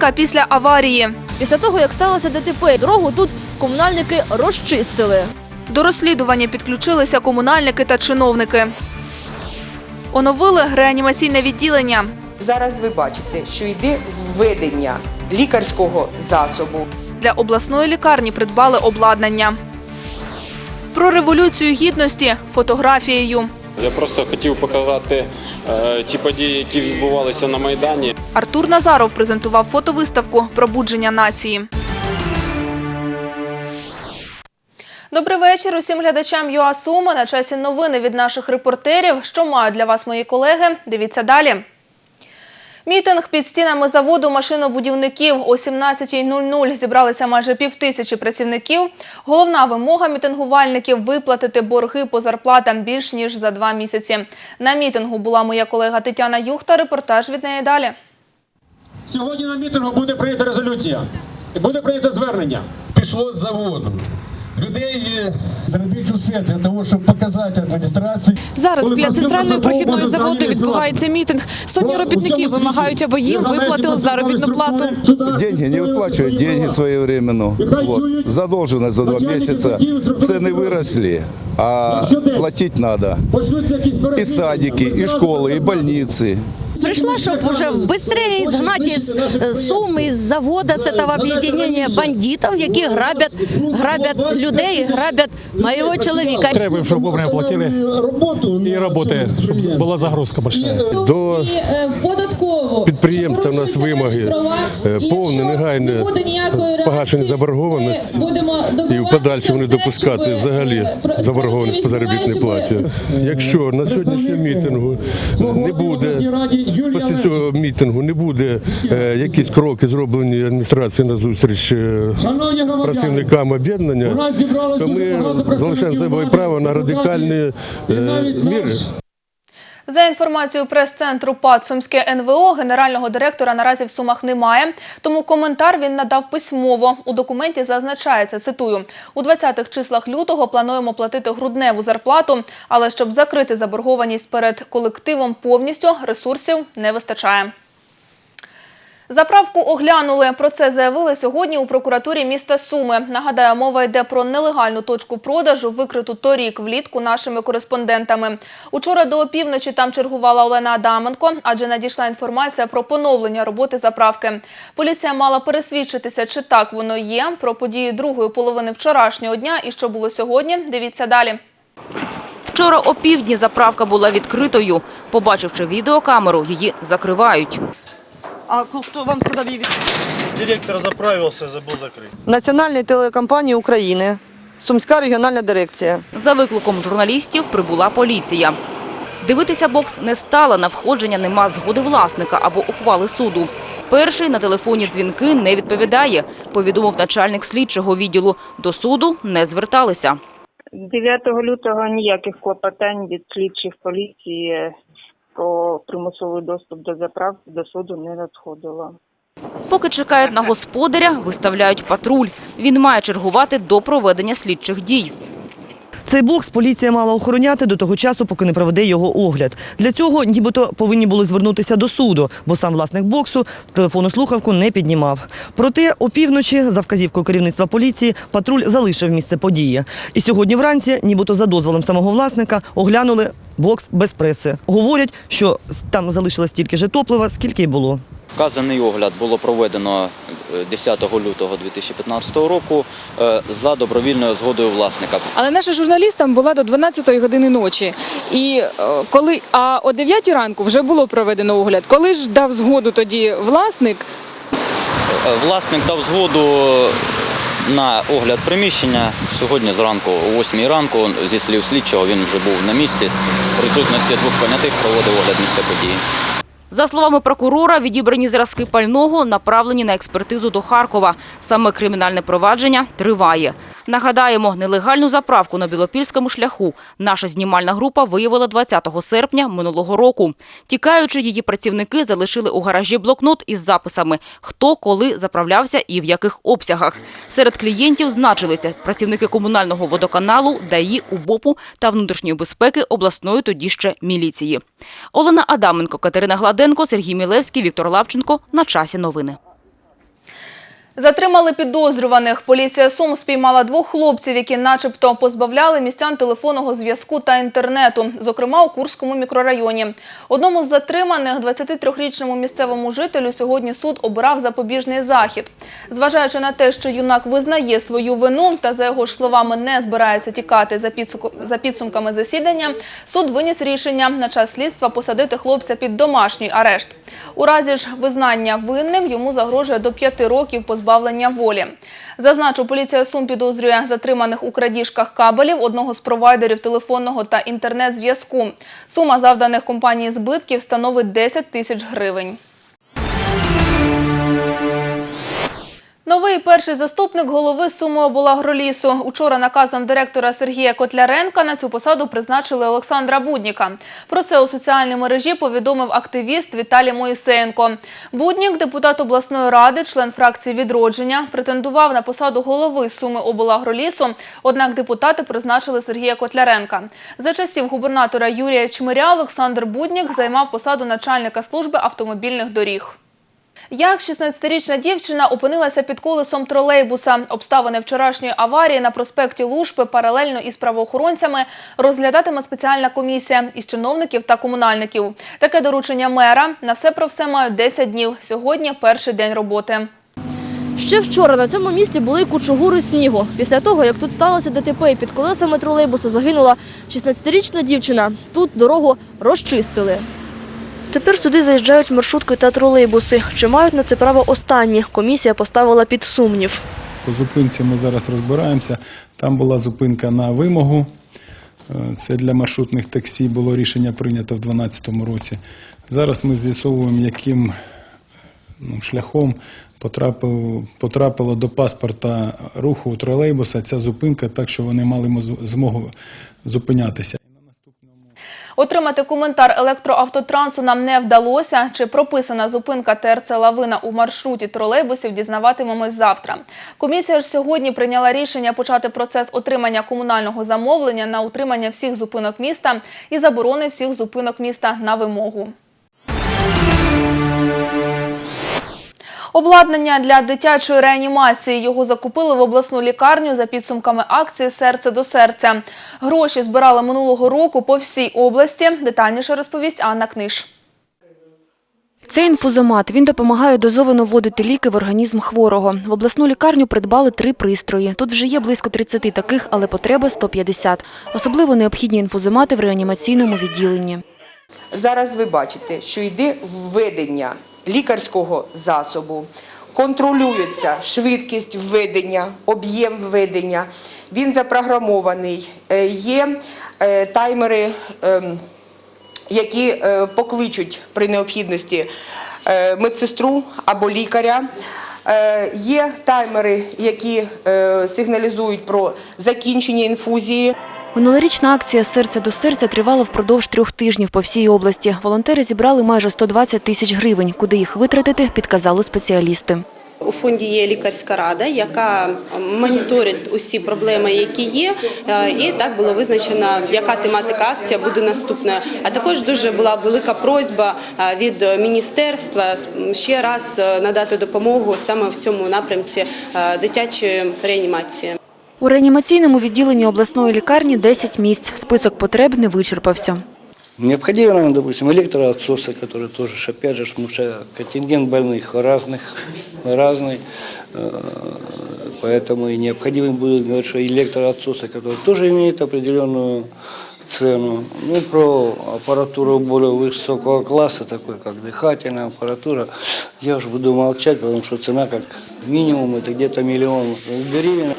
Зупинка після аварії. Після того, як сталося ДТП, дорогу тут комунальники розчистили. До розслідування підключилися комунальники та чиновники. Оновили реанімаційне відділення. Зараз ви бачите, що йде введення лікарського засобу. Для обласної лікарні придбали обладнання. Про революцію гідності фотографією. Я просто хотів показати е, ті події, які відбувалися на Майдані. Артур Назаров презентував фотовиставку Пробудження нації. Добрий вечір усім глядачам ЮАСУМа. На часі новини від наших репортерів. Що мають для вас мої колеги? Дивіться далі. Мітинг під стінами заводу машинобудівників о 17.00 зібралися майже півтисячі працівників. Головна вимога мітингувальників – виплатити борги по зарплатам більш ніж за два місяці. На мітингу була моя колега Тетяна Юхта. Репортаж від неї далі. Сьогодні на мітингу буде прийнята резолюція буде прийнято звернення. пішло з заводу Людей е, зробіть усе для того, щоб показати адміністрації. Зараз Коли біля працює центральної протокол, прохідної може заводу взагалі відбувається мітинг. Сотні Ну, робітників у всьому світі вимагають, аби їм незалежні виплатили заробітну плату. контрольні структури Деньги не выплачивают, деньги своевременно. Вот. Задолженность за два месяца. Цены выросли, а платить надо. Почнуться якісь И перекидки, садики, и школы, и больницы. Пришла, чтобы уже быстрее изгнать из э, Сумы, из завода, с этого объединения бандитов, які грабят, грабят людей, грабят моего чоловіка. Треба, щоб вовремя платили роботу і роботи, щоб була загрузка большая. До підприємства у нас вимоги е, повне негайне погашення заборгованості і в подальшому не допускати взагалі заборгованість по заробітній платі. Якщо на сьогоднішньому мітингу не буде після цього мітингу не буде е, якісь кроки зроблені адміністрацією на зустріч е, працівникам об'єднання, то ми залишаємо себе право на радикальні е, міри. За інформацією прес-центру ПАД «Сумське НВО», генерального директора наразі в Сумах немає, тому коментар він надав письмово. У документі зазначається, цитую, «У 20-х числах лютого плануємо платити грудневу зарплату, але щоб закрити заборгованість перед колективом повністю, ресурсів не вистачає». Заправку оглянули. Про це заявили сьогодні у прокуратурі міста Суми. Нагадаю, мова йде про нелегальну точку продажу, викриту торік влітку нашими кореспондентами. Учора до опівночі там чергувала Олена Адаменко, адже надійшла інформація про поновлення роботи заправки. Поліція мала пересвідчитися, чи так воно є. Про події другої половини вчорашнього дня і що було сьогодні. Дивіться далі. Вчора о півдні заправка була відкритою. Побачивши відеокамеру, її закривають. А хто вам сказав її Директор заправився, забув закрити. Національної телекомпанії України, Сумська регіональна дирекція. За викликом журналістів прибула поліція. Дивитися бокс не стала, на входження нема згоди власника або ухвали суду. Перший на телефоні дзвінки не відповідає, повідомив начальник слідчого відділу. До суду не зверталися. 9 лютого ніяких клопотань від слідчих поліції про примусовий доступ до заправки до суду не надходило. Поки чекають на господаря, виставляють патруль. Він має чергувати до проведення слідчих дій. Цей бокс поліція мала охороняти до того часу, поки не проведе його огляд. Для цього нібито повинні були звернутися до суду, бо сам власник боксу телефонну слухавку не піднімав. Проте опівночі, за вказівкою керівництва поліції, патруль залишив місце події. І сьогодні вранці, нібито за дозволом самого власника, оглянули бокс без преси. Говорять, що там залишилось стільки же топлива, скільки й було. Вказаний огляд було проведено е, 10 лютого 2015 року е, за добровільною згодою власника. Але наша журналіст там була до 12 години ночі. І е, коли а о 9 ранку вже було проведено огляд. Коли ж дав згоду тоді власник, Е, Власник дав згоду на огляд приміщення. Сьогодні зранку, о 8 ранку, зі слів слідчого, він вже був на місці. З присутності двох понятих проводив огляд місця події. За словами прокурора, відібрані зразки пального направлені на експертизу до Харкова. Саме кримінальне провадження триває. Нагадаємо, нелегальну заправку на Білопільському шляху наша знімальна група виявила 20 серпня минулого року. Тікаючи, її працівники залишили у гаражі блокнот із записами, хто коли заправлявся і в яких обсягах. Серед клієнтів значилися працівники комунального водоканалу, ДАІ, УБОПу та внутрішньої безпеки обласної тоді ще міліції. Олена Адаменко, Катерина Гладенко, Сергій Мілевський, Віктор Лапченко. На часі новини. Затримали підозрюваних. Поліція Сум спіймала двох хлопців, які начебто позбавляли містян телефонного зв'язку та інтернету, зокрема у Курському мікрорайоні. Одному з затриманих, 23-річному місцевому жителю, сьогодні суд обирав запобіжний захід. Зважаючи на те, що юнак визнає свою вину та, за його ж словами, не збирається тікати за, підсумками засідання, суд виніс рішення на час слідства посадити хлопця під домашній арешт. У разі ж визнання винним йому загрожує до п'яти років позбавлення волі. Зазначу, поліція Сум підозрює затриманих у крадіжках кабелів одного з провайдерів телефонного та інтернет-зв'язку. Сума завданих компанії збитків становить 10 тисяч гривень. Новий перший заступник голови Сумиоблагролісу. Учора наказом директора Сергія Котляренка на цю посаду призначили Олександра Будніка. Про це у соціальній мережі повідомив активіст Віталій Моїсеєнко. Буднік, депутат обласної ради, член фракції «Відродження», претендував на посаду голови Сумиоблагролісу, однак депутати призначили Сергія Котляренка. За часів губернатора Юрія Чмиря Олександр Буднік займав посаду начальника служби автомобільних доріг. Як 16-річна дівчина опинилася під колесом тролейбуса. Обставини вчорашньої аварії на проспекті Лушпи паралельно із правоохоронцями розглядатиме спеціальна комісія із чиновників та комунальників. Таке доручення мера. На все про все мають 10 днів. Сьогодні перший день роботи. Ще вчора на цьому місці були кучугури снігу. Після того, як тут сталося ДТП і під колесами тролейбуса загинула 16-річна дівчина, тут дорогу розчистили. Тепер сюди заїжджають маршрутки та тролейбуси. Чи мають на це право останні? Комісія поставила під сумнів. По зупинці ми зараз розбираємося. Там була зупинка на вимогу. Е, Це для маршрутних таксі було рішення прийнято в 2012 році. Зараз ми з'ясовуємо, яким ну, шляхом потрапив, потрапила до паспорта руху тролейбуса ця зупинка, так що вони мали змогу зупинятися. Отримати коментар електроавтотрансу нам не вдалося. Чи прописана зупинка ТРЦ «Лавина» у маршруті тролейбусів, дізнаватимемось завтра. Комісія ж сьогодні прийняла рішення почати процес отримання комунального замовлення на утримання всіх зупинок міста і заборони всіх зупинок міста на вимогу. Обладнання для дитячої реанімації його закупили в обласну лікарню за підсумками акції Серце до серця. Гроші збирали минулого року по всій області. Детальніше розповість Анна Книж. Це інфузомат. Він допомагає дозовано вводити ліки в організм хворого. В обласну лікарню придбали три пристрої. Тут вже є близько 30 таких, але потреба 150. Особливо необхідні інфузомати в реанімаційному відділенні. Зараз ви бачите, що йде введення лікарського засобу, контролюється швидкість введення, об'єм введення. Він запрограмований. Е, Є е, таймери, ем, які е, покличуть при необхідності е, медсестру або лікаря. Е, Є таймери, які е, сигналізують про закінчення інфузії. Минулорічна акція «Серце до серця» тривала впродовж трьох тижнів по всій області. Волонтери зібрали майже 120 тисяч гривень. Куди їх витратити, підказали спеціалісти. У фонді є лікарська рада, яка моніторить усі проблеми, які є, е, і так було визначено, яка тематика акція буде наступною. А також дуже була велика просьба е, від міністерства ще раз е, надати допомогу саме в цьому напрямці дитячої реанімації. У реанімаційному відділенні обласної лікарні 10 місць. Список потреб не вичерпався. Необходимо, наверное, допустим, электроотсосы, которые тоже, ж, опять же, потому что контингент больных разных, разный, э, поэтому и необходимы будут, говорят, что электроотсосы, которые тоже имеют определенную цену. Ну, про аппаратуру более высокого класса, такой как дыхательная аппаратура, я уже буду молчать, потому что цена как минимум это где-то миллион гривен.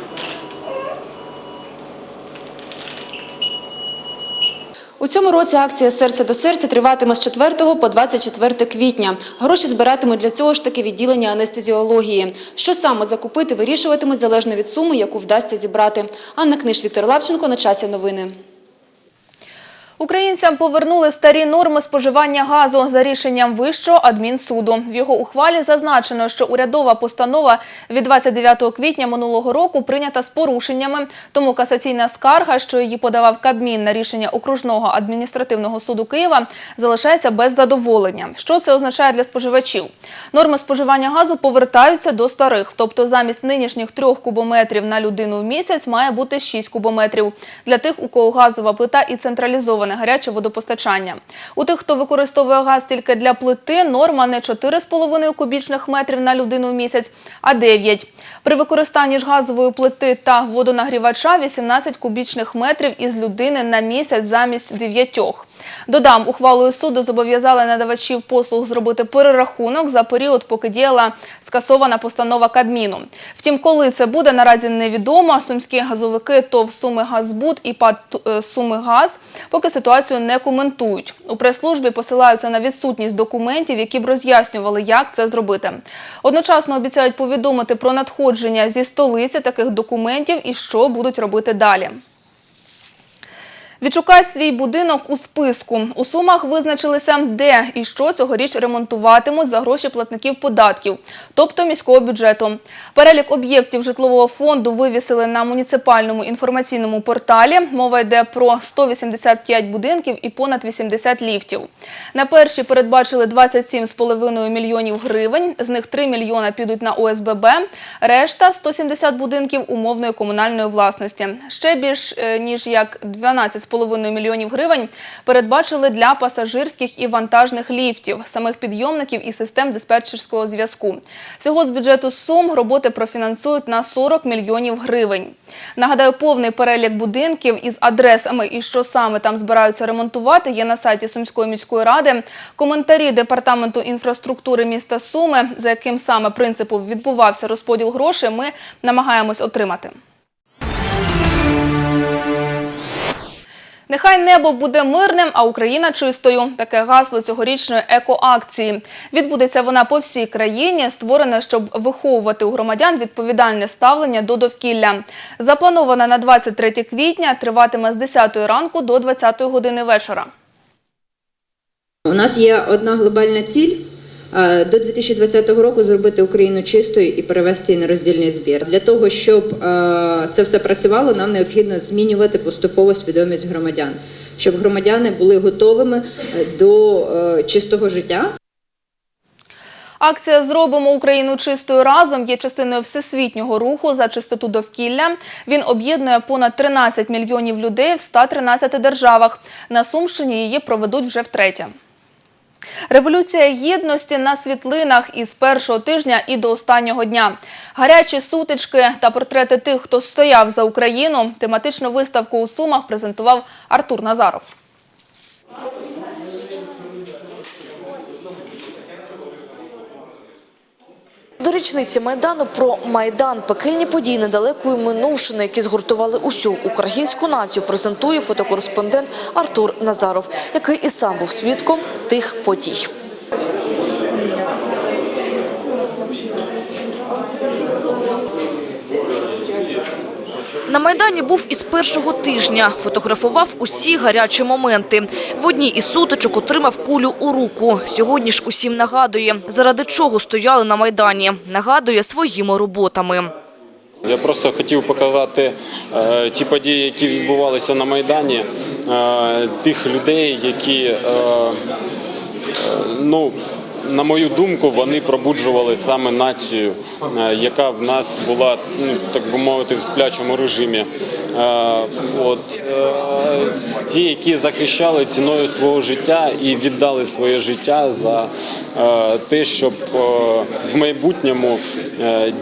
У цьому році акція Серце до серця триватиме з 4 по 24 квітня. Гроші збиратимуть для цього ж таки відділення анестезіології. Що саме закупити, вирішуватимуть залежно від суми, яку вдасться зібрати. Анна Книж, Віктор Лавченко. На часі новини. Українцям повернули старі норми споживання газу за рішенням Вищого адмінсуду. В його ухвалі зазначено, що урядова постанова від 29 квітня минулого року прийнята з порушеннями, тому касаційна скарга, що її подавав Кабмін на рішення окружного адміністративного суду Києва, залишається без задоволення. Що це означає для споживачів? Норми споживання газу повертаються до старих, тобто замість нинішніх трьох кубометрів на людину в місяць має бути 6 кубометрів. Для тих, у кого газова плита і централізоване гаряче водопостачання. У тих, хто використовує газ тільки для плити, норма не 4,5 кубічних метрів на людину в місяць, а 9. При використанні ж газової плити та водонагрівача 18 кубічних метрів із людини на місяць замість 9. Додам, ухвалою суду зобов'язали надавачів послуг зробити перерахунок за період, поки діяла скасована постанова Кабміну. Втім, коли це буде, наразі невідомо. Сумські газовики ТОВ «Суми Газбуд» і ПАД е, «Суми Газ» поки ситуацію не коментують. У прес-службі посилаються на відсутність документів, які б роз'яснювали, як це зробити. Одночасно обіцяють повідомити про надходження зі столиці таких документів і що будуть робити далі. Відшукай свій будинок у списку. У Сумах визначилися, де і що цьогоріч ремонтуватимуть за гроші платників податків, тобто міського бюджету. Перелік об'єктів житлового фонду вивісили на муніципальному інформаційному порталі. Мова йде про 185 будинків і понад 80 ліфтів. На перші передбачили 27,5 мільйонів гривень, з них 3 мільйона підуть на ОСББ, решта – 170 будинків умовної комунальної власності. Ще більш е, ніж як 12,5 мільйонів гривень передбачили для пасажирських і вантажних ліфтів, самих підйомників і систем диспетчерського зв'язку. Всього з бюджету Сум роботи профінансують на 40 мільйонів гривень. Нагадаю, повний перелік будинків із адресами і що саме там збираються ремонтувати є на сайті Сумської міської ради. Коментарі департаменту інфраструктури міста Суми, за яким саме принципом відбувався розподіл грошей, ми намагаємось отримати. Нехай небо буде мирним, а Україна чистою. Таке гасло цьогорічної екоакції. Відбудеться вона по всій країні, створена, щоб виховувати у громадян відповідальне ставлення до довкілля. Запланована на 23 квітня, триватиме з 10 ранку до 20 години вечора. У нас є одна глобальна ціль до 2020 року зробити Україну чистою і перевести її на роздільний збір. Для того, щоб е, це все працювало, нам необхідно змінювати поступово свідомість громадян, щоб громадяни були готовими е, до е, чистого життя. Акція Зробимо Україну чистою разом є частиною всесвітнього руху за чистоту довкілля. Він об'єднує понад 13 мільйонів людей в 113 державах. На Сумщині її проведуть вже втретє. Революція гідності на світлинах із першого тижня і до останнього дня. Гарячі сутички та портрети тих, хто стояв за Україну. Тематичну виставку у Сумах презентував Артур Назаров. До річниці Майдану про Майдан пекельні події недалекої минувшини, які згуртували усю українську націю, презентує фотокореспондент Артур Назаров, який і сам був свідком тих подій. На Майдані був із першого тижня, фотографував усі гарячі моменти. В одній із сутичок отримав кулю у руку. Сьогодні ж усім нагадує, заради чого стояли на Майдані. Нагадує своїми роботами. Я просто хотів показати е, ті події, які відбувалися на Майдані, е, тих людей, які, е, ну, на мою думку, вони пробуджували саме націю, е, яка в нас була, ну, так би мовити, в сплячому режимі. Е, от, е, ті, які захищали ціною свого життя і віддали своє життя за те, щоб в майбутньому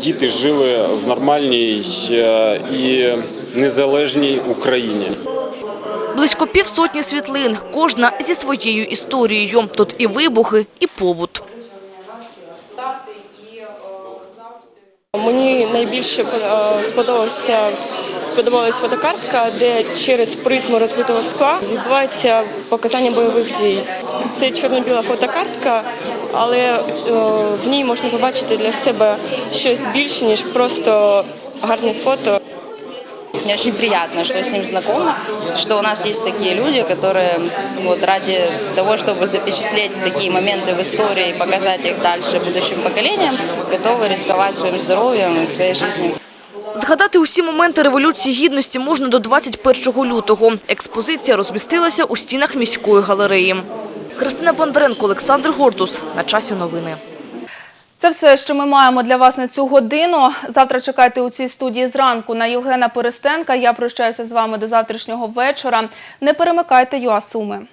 діти жили в нормальній і незалежній Україні. Близько півсотні світлин, кожна зі своєю історією. Тут і вибухи, і побут. Мені найбільше е, сподобався сподобалась фотокартка, де через призму розбитого скла відбувається показання бойових дій. Це чорно-біла фотокартка, але е, в ній можна побачити для себе щось більше ніж просто гарне фото мне очень приятно, что с ним знакома, что у нас есть такие люди, которые вот ради того, чтобы запечатлеть такие моменты в истории и показать их дальше будущим поколениям, готовы рисковать своим здоровьем и своей жизнью. Згадати усі моменти Революції Гідності можна до 21 лютого. Експозиція розмістилася у стінах міської галереї. Христина Бондаренко, Олександр Гортус. На часі новини. Це все, що ми маємо для вас на цю годину. Завтра чекайте у цій студії зранку на Євгена Перестенка. Я прощаюся з вами до завтрашнього вечора. Не перемикайте ЮА Суми.